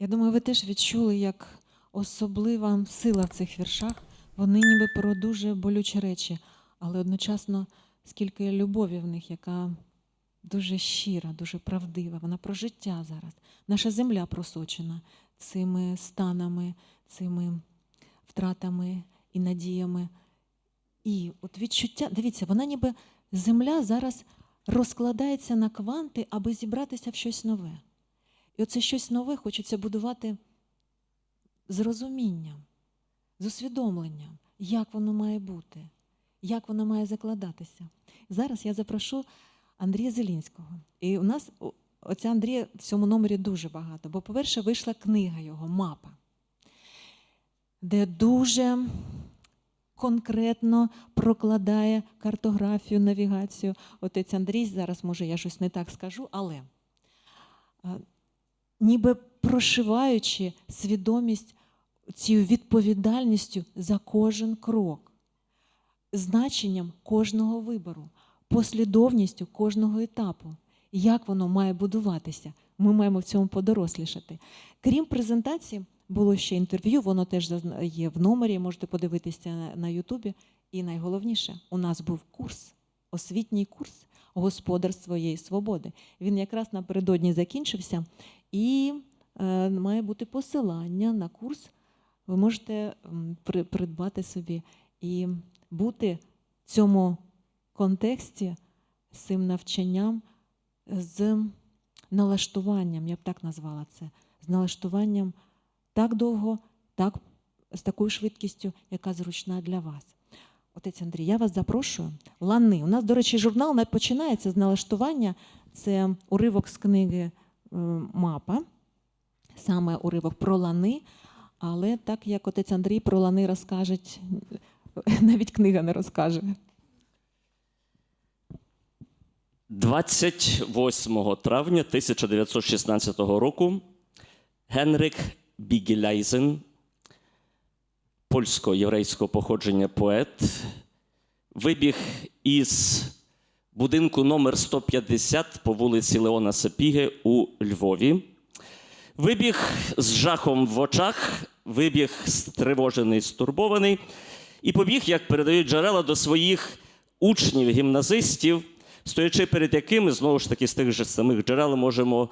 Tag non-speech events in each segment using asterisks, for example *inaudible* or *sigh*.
Я думаю, ви теж відчули, як особлива сила в цих віршах. Вони ніби про дуже болючі речі, але одночасно скільки любові в них, яка дуже щира, дуже правдива. Вона про життя зараз. Наша земля просочена цими станами, цими втратами і надіями. І от відчуття, дивіться, вона ніби земля зараз розкладається на кванти, аби зібратися в щось нове. І оце щось нове хочеться будувати з розумінням, з усвідомленням, як воно має бути, як воно має закладатися. Зараз я запрошу Андрія Зелінського. І у нас оця Андрія в цьому номері дуже багато. Бо, по-перше, вийшла книга його Мапа, де дуже конкретно прокладає картографію, навігацію. Отець Андрій, зараз, може, я щось не так скажу, але а, ніби прошиваючи свідомість цією відповідальністю за кожен крок, значенням кожного вибору, послідовністю кожного етапу, як воно має будуватися. Ми маємо в цьому подорослішати. Крім презентації, було ще інтерв'ю, воно теж є в номері, можете подивитися на Ютубі. І найголовніше, у нас був курс, освітній курс Господар своєї свободи. Він якраз напередодні закінчився, і е, має бути посилання на курс. Ви можете при- придбати собі і бути в цьому контексті цим навчанням, з налаштуванням, я б так назвала це, з налаштуванням так довго, так, з такою швидкістю, яка зручна для вас. Отець Андрій, я вас запрошую. Лани. У нас, до речі, журнал починається з налаштування. Це уривок з книги е, Мапа, саме уривок про лани. Але так як отець Андрій про лани розкаже, *laughs* навіть книга не розкаже. 28 травня 1916 року Генрик Бігеляйзен, польсько-єврейського походження поет, вибіг із будинку номер 150 по вулиці Леона Сапіги у Львові. Вибіг з жахом в очах, вибіг стривожений, стурбований, і побіг, як передають джерела, до своїх учнів, гімназистів, стоячи перед якими, знову ж таки, з тих же самих джерел можемо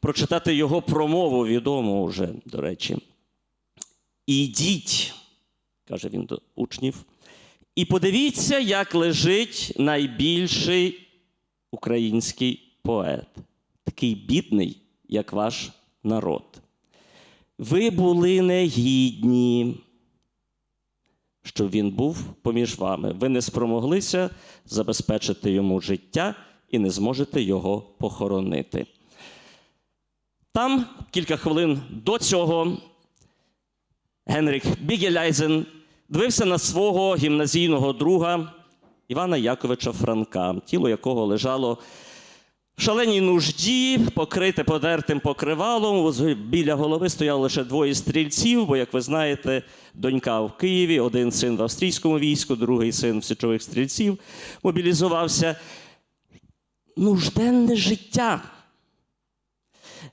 прочитати його промову, відому вже, до речі. Ідіть, каже він до учнів, і подивіться, як лежить найбільший український поет, такий бідний, як ваш народ. Ви були негідні, щоб він був поміж вами. Ви не спромоглися забезпечити йому життя і не зможете його похоронити. Там кілька хвилин до цього Генрік Бігеляйзен дивився на свого гімназійного друга Івана Яковича Франка, тіло якого лежало в шаленій нужді, покрите подертим покривалом. Біля голови стояло лише двоє стрільців, бо, як ви знаєте, донька в Києві, один син в австрійському війську, другий син в січових стрільців мобілізувався. Нужденне життя.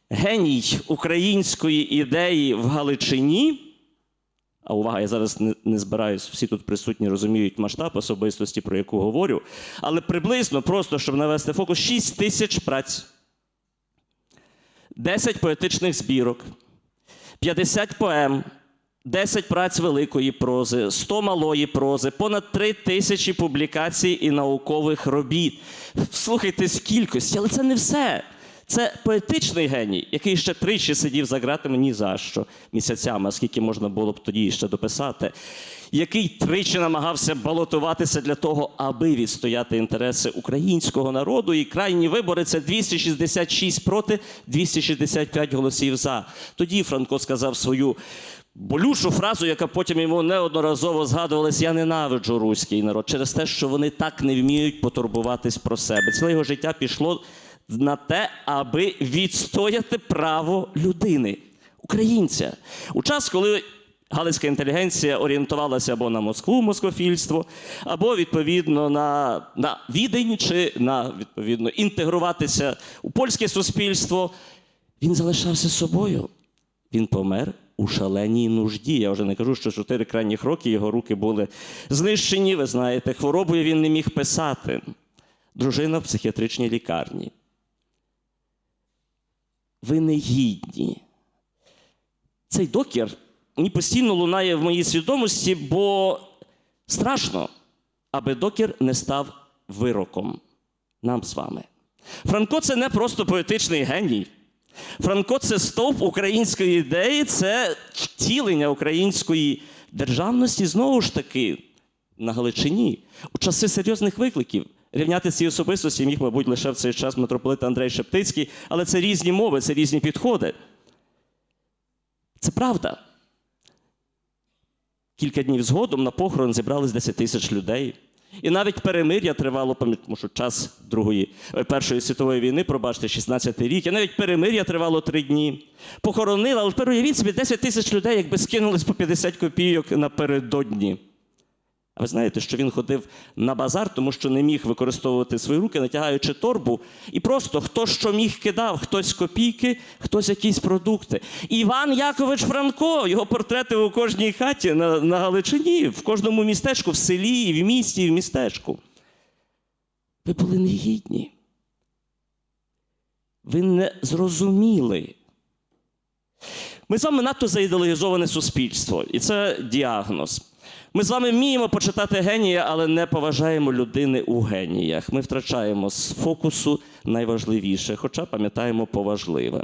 Геній української ідеї в Галичині. А увага, я зараз не, не збираюсь, всі тут присутні розуміють масштаб особистості, про яку говорю. Але приблизно, просто щоб навести фокус, 6 тисяч праць, 10 поетичних збірок, 50 поем, 10 праць великої прози, 100 малої прози, понад 3 тисячі публікацій і наукових робіт. Слухайте з кількості, але це не все. Це поетичний геній, який ще тричі сидів за ґратами ні за що місяцями, скільки можна було б тоді ще дописати, який тричі намагався балотуватися для того, аби відстояти інтереси українського народу. І крайні вибори це 266 проти, 265 голосів за. Тоді Франко сказав свою болючу фразу, яка потім йому неодноразово згадувалась: Я ненавиджу руський народ через те, що вони так не вміють потурбуватись про себе. Ціле його життя пішло на те, аби відстояти право людини, українця. У час, коли галицька інтелігенція орієнтувалася або на Москву, москофільство, або відповідно на, на відень чи на відповідно інтегруватися у польське суспільство, він залишався собою. Він помер у шаленій нужді. Я вже не кажу, що чотири крайніх роки його руки були знищені. Ви знаєте, хворобою він не міг писати. Дружина в психіатричній лікарні. Ви не гідні. Цей докір мені постійно лунає в моїй свідомості, бо страшно, аби докір не став вироком нам з вами. Франко це не просто поетичний геній. Франко це стовп української ідеї, це втілення української державності знову ж таки на Галичині. У часи серйозних викликів. Рівняти ці особистості міг, мабуть, лише в цей час митрополит Андрей Шептицький, але це різні мови, це різні підходи. Це правда. Кілька днів згодом на похорон зібрались 10 тисяч людей. І навіть перемир'я тривало, тому що час Другої, е, Першої світової війни, пробачте, 16-й рік, і навіть перемир'я тривало три дні. Похоронили, але тепер уявіть собі 10 тисяч людей, якби скинулись по 50 копійок напередодні. А ви знаєте, що він ходив на базар, тому що не міг використовувати свої руки, натягаючи торбу. І просто хто що міг кидав, хтось копійки, хтось якісь продукти. Іван Якович Франко, його портрети у кожній хаті на, на Галичині, в кожному містечку, в селі, і в місті, і в містечку. Ви були негідні. Ви не зрозуміли. Ми з вами надто заідеологізоване суспільство, і це діагноз. Ми з вами вміємо почитати генія, але не поважаємо людини у геніях. Ми втрачаємо з фокусу найважливіше, хоча пам'ятаємо поважливе.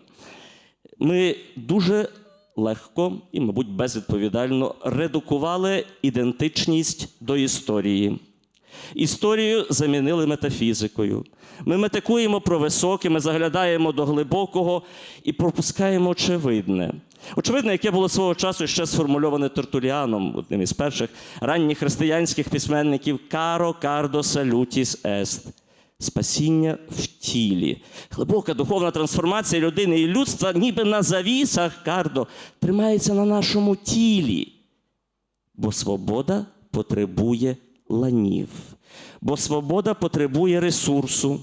Ми дуже легко і, мабуть, безвідповідально редукували ідентичність до історії. Історію замінили метафізикою. Ми метикуємо про високе, ми заглядаємо до глибокого і пропускаємо очевидне. Очевидне, яке було свого часу ще сформульоване Тертуліаном, одним із перших ранніх християнських письменників Каро Кардо Салютіс Ест. Спасіння в тілі. Глибока духовна трансформація людини і людства, ніби на завісах Кардо, тримається на нашому тілі. Бо свобода потребує ланів. Бо свобода потребує ресурсу.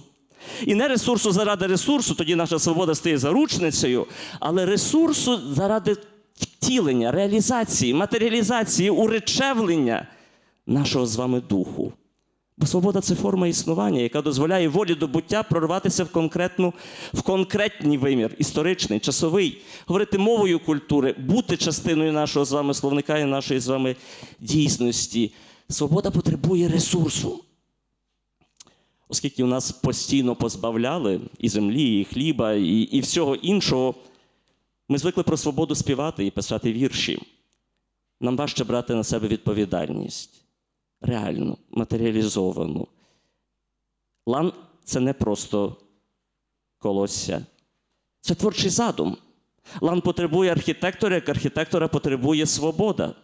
І не ресурсу заради ресурсу, тоді наша свобода стає заручницею, але ресурсу заради втілення, реалізації, матеріалізації, уречевлення нашого з вами духу. Бо свобода це форма існування, яка дозволяє волі до буття прорватися в, конкретну, в конкретний вимір, історичний, часовий, говорити мовою культури, бути частиною нашого з вами словника і нашої з вами дійсності. Свобода потребує ресурсу. Оскільки у нас постійно позбавляли і землі, і хліба, і, і всього іншого, ми звикли про свободу співати і писати вірші. Нам важче брати на себе відповідальність реальну, матеріалізовану. Лан це не просто колосся, це творчий задум. Лан потребує архітектора, як архітектора потребує свобода.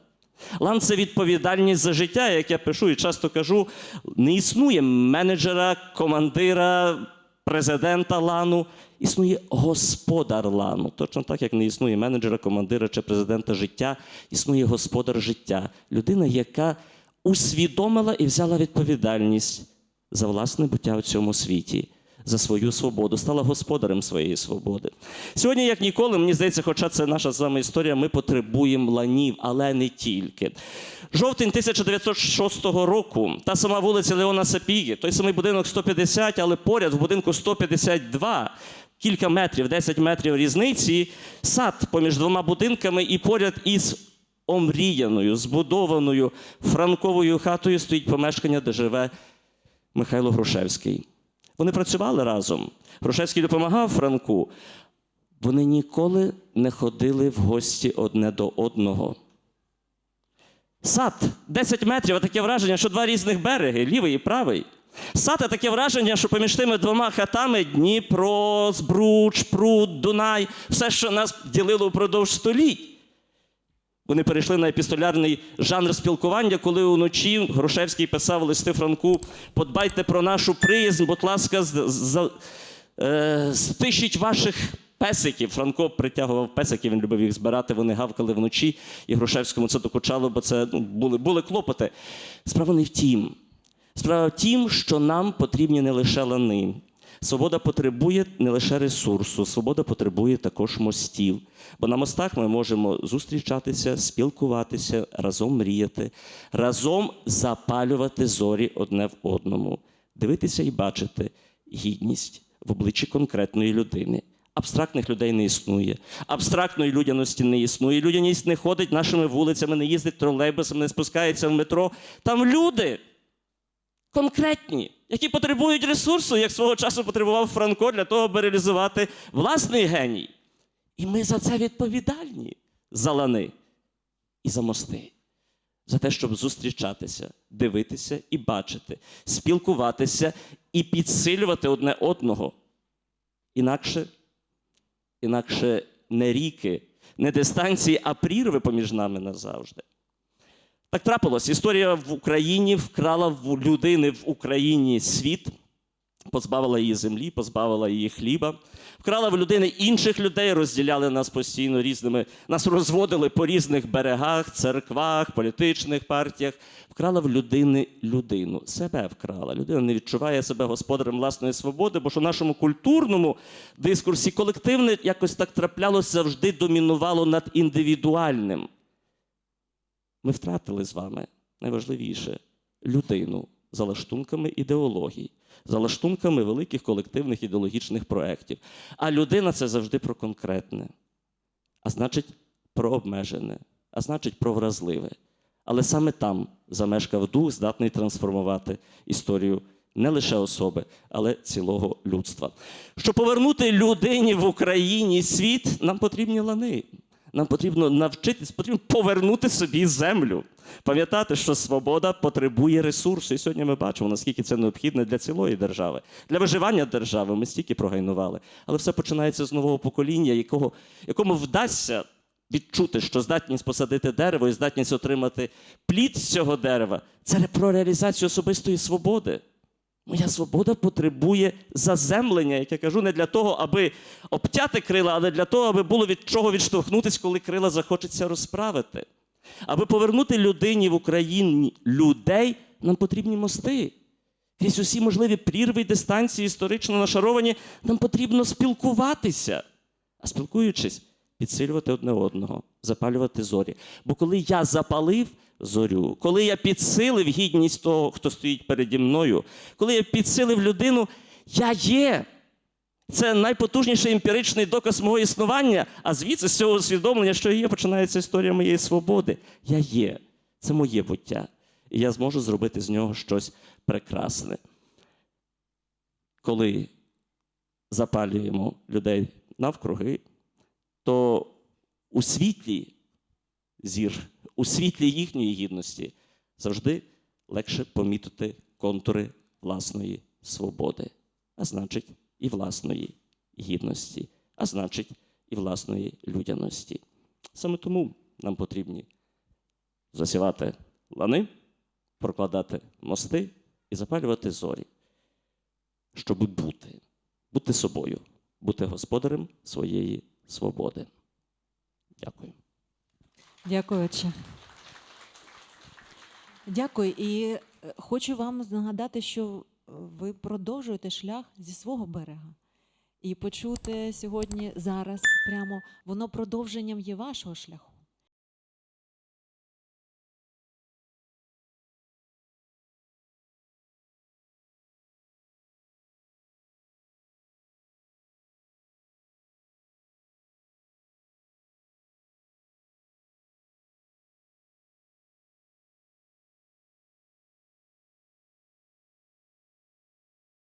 Лан це відповідальність за життя, як я пишу і часто кажу, не існує менеджера, командира, президента лану, існує господар лану. Точно так, як не існує менеджера, командира чи президента життя, існує господар життя. Людина, яка усвідомила і взяла відповідальність за власне буття у цьому світі, за свою свободу, стала господарем своєї свободи. Сьогодні, як ніколи, мені здається, хоча це наша з вами історія, ми потребуємо ланів, але не тільки. Жовтень 1906 року, та сама вулиця Леона Сапіги, той самий будинок 150, але поряд в будинку 152, кілька метрів, 10 метрів різниці, сад поміж двома будинками і поряд із омріяною, збудованою франковою хатою стоїть помешкання, де живе Михайло Грушевський. Вони працювали разом. Грушевський допомагав Франку. Вони ніколи не ходили в гості одне до одного. Сад 10 метрів, а таке враження, що два різних береги, лівий і правий. Сад таке враження, що поміж тими двома хатами Дніпро, Збруч, Пруд, Дунай, все, що нас ділило впродовж століть. Вони перейшли на епістолярний жанр спілкування, коли уночі Грушевський писав листи Франку: подбайте про нашу приязнь, будь ласка, з- з- е, стишіть ваших песиків. Франко притягував песиків, він любив їх збирати, вони гавкали вночі, і Грушевському це докучало, бо це ну, були, були клопоти. Справа не в тім. Справа в тім, що нам потрібні не лише лани. Свобода потребує не лише ресурсу, свобода потребує також мостів. Бо на мостах ми можемо зустрічатися, спілкуватися, разом мріяти, разом запалювати зорі одне в одному, дивитися і бачити гідність в обличчі конкретної людини. Абстрактних людей не існує, абстрактної людяності не існує. Людяність не ходить нашими вулицями, не їздить тролейбусами, не спускається в метро. Там люди конкретні, які потребують ресурсу, як свого часу потребував Франко для того, аби реалізувати власний геній. І ми за це відповідальні за лани і за мости, за те, щоб зустрічатися, дивитися і бачити, спілкуватися і підсилювати одне одного. Інакше, інакше не ріки, не дистанції, а прірви поміж нами назавжди. Так трапилось. Історія в Україні вкрала в людини в Україні світ, позбавила її землі, позбавила її хліба, вкрала в людини інших людей, розділяли нас постійно різними, нас розводили по різних берегах, церквах, політичних партіях. Вкрала в людини людину, себе вкрала. Людина не відчуває себе господарем власної свободи, бо що в нашому культурному дискурсі колективне якось так траплялося, завжди домінувало над індивідуальним. Ми втратили з вами найважливіше людину за лаштунками ідеологій, за лаштунками великих колективних ідеологічних проєктів. А людина це завжди про конкретне, а значить, про обмежене, а значить, про вразливе. Але саме там замешкав дух, здатний трансформувати історію не лише особи, але цілого людства. Щоб повернути людині в Україні світ, нам потрібні лани. Нам потрібно навчитись, потрібно повернути собі землю. Пам'ятати, що свобода потребує ресурсу. І сьогодні ми бачимо, наскільки це необхідно для цілої держави. Для виживання держави ми стільки прогайнували. Але все починається з нового покоління, якого, якому вдасться відчути, що здатність посадити дерево і здатність отримати плід з цього дерева це про реалізацію особистої свободи. Моя свобода потребує заземлення, як я кажу, не для того, аби обтяти крила, але для того, аби було від чого відштовхнутися, коли крила захочеться розправити. Аби повернути людині в Україні людей, нам потрібні мости. Крізь усі можливі прірви і дистанції історично нашаровані, нам потрібно спілкуватися. А спілкуючись, підсилювати одне одного, запалювати зорі. Бо коли я запалив зорю, коли я підсилив гідність того, хто стоїть переді мною, коли я підсилив людину, я є. Це найпотужніший емпіричний доказ мого існування, а звідси з цього усвідомлення, що є, починається історія моєї свободи. Я є. Це моє буття. І я зможу зробити з нього щось прекрасне. Коли запалюємо людей навкруги, то у світлі зір, у світлі їхньої гідності завжди легше помітити контури власної свободи, а значить, і власної гідності, а значить, і власної людяності. Саме тому нам потрібні засівати лани, прокладати мости і запалювати зорі, щоб бути, бути собою, бути господарем своєї свободи. Дякую. Дякую, отче. Дякую. І е, хочу вам нагадати, що ви продовжуєте шлях зі свого берега. І почути сьогодні, зараз, прямо воно продовженням є вашого шляху.